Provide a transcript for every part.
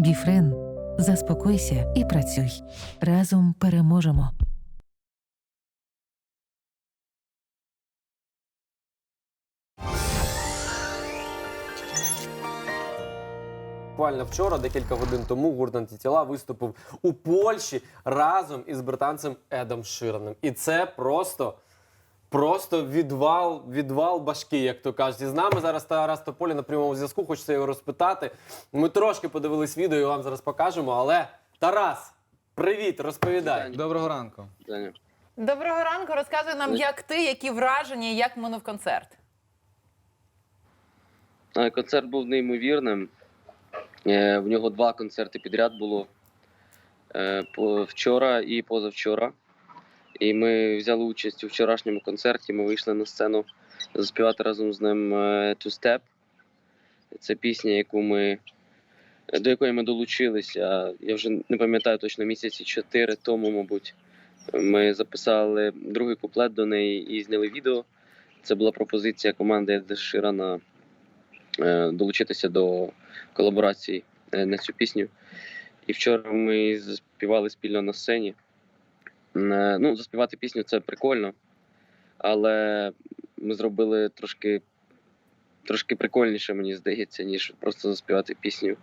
Біфрен. Заспокойся і працюй. Разом переможемо. Буквально вчора, декілька годин тому, гурт антитіла виступив у Польщі разом із британцем Едом Шираним. І це просто. Просто відвал, відвал башки, як то кажуть. І з нами зараз Тарас Тополі на прямому зв'язку. Хочеться його розпитати. Ми трошки подивились відео і вам зараз покажемо. Але Тарас, привіт, розповідай. Доброго ранку. Даня. Доброго ранку. Розказуй нам, як ти, які враження, і як минув концерт. Концерт був неймовірним. Е, В нього два концерти підряд було е, по- вчора і позавчора. І ми взяли участь у вчорашньому концерті. Ми вийшли на сцену заспівати разом з ним е, Two Step. Це пісня, яку ми, до якої ми долучилися. Я вже не пам'ятаю точно місяці чотири тому, мабуть. Ми записали другий куплет до неї і зняли відео. Це була пропозиція команди Еда Ширана е, долучитися до колаборації е, на цю пісню. І вчора ми заспівали спільно на сцені. Е, Ну, заспівати пісню це прикольно, але ми зробили трошки, трошки прикольніше, мені здається, ніж просто заспівати пісню.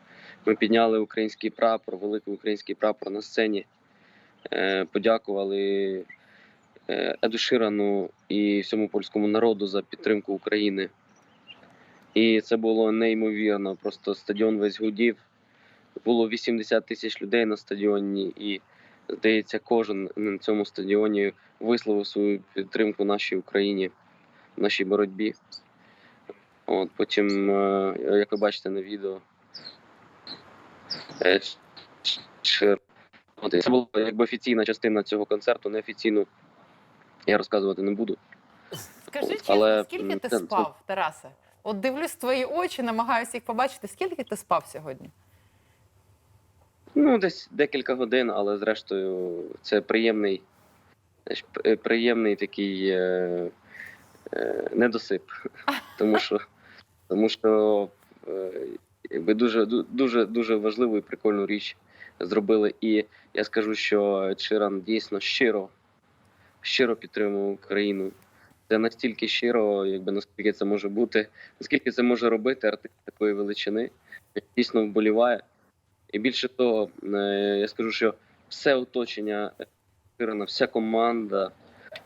Ми підняли український прапор, великий український прапор на сцені, е, подякували е, Еду Ширану і всьому польському народу за підтримку України. І це було неймовірно. Просто стадіон весь гудів. Було 80 тисяч людей на стадіоні, і здається, кожен на цьому стадіоні висловив свою підтримку нашій Україні, нашій боротьбі. От потім, е, як ви бачите на відео, е, це була якби офіційна частина цього концерту. Неофіційну я розказувати не буду. Скажи От, але, скільки ти спав, Тарасе? От дивлюсь твої очі, намагаюся їх побачити. Скільки ти спав сьогодні? Ну, десь декілька годин, але зрештою це приємний, знаєш, приємний такий е, е, недосип. Тому що, тому що е, якби дуже, дуже, дуже важливу і прикольну річ зробили. І я скажу, що Чиран дійсно щиро, щиро підтримує Україну. Це настільки щиро, якби наскільки це може бути, наскільки це може робити артист такої величини, дійсно вболіває. І більше того, е, я скажу, що все оточення Ширина, вся команда,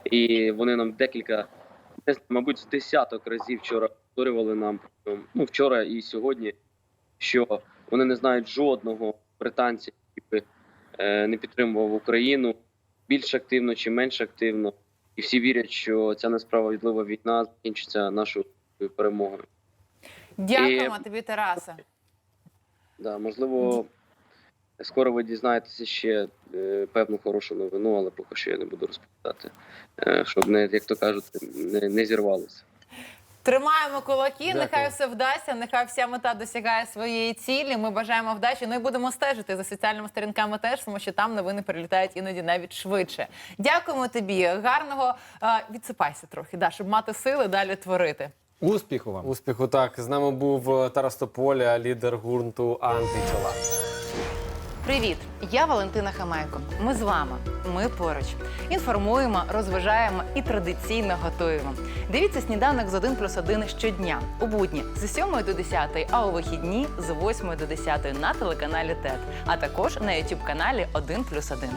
і вони нам декілька, мабуть, з десяток разів вчора повторювали нам ну, вчора і сьогодні, що вони не знають жодного британця, який би е, не підтримував Україну більш активно чи менш активно. І всі вірять, що ця несправедлива війна закінчиться нашою перемогою. Дякуємо тобі, Тарасе. Да, можливо, скоро ви дізнаєтеся ще е, певну хорошу новину, але поки що я не буду розповідати, е, щоб не, як то кажуть, не, не зірвалося. Тримаємо кулаки, Дякую. нехай все вдасться, нехай вся мета досягає своєї цілі. Ми бажаємо вдачі. Ну і будемо стежити за соціальними сторінками теж, тому що там новини прилітають іноді навіть швидше. Дякуємо тобі. Гарного е, відсипайся трохи, да, щоб мати сили далі творити. Успіху вам. Успіху так. З нами був е, Тарас Тополя, лідер гурту антитіла. Привіт, я Валентина Хамайко. Ми з вами. Ми поруч. Інформуємо, розважаємо і традиційно готуємо. Дивіться сніданок з 1 плюс 1 щодня у будні з 7 до 10, а у вихідні з 8 до 10 на телеканалі ТЕТ, а також на YouTube каналі 1 плюс 1.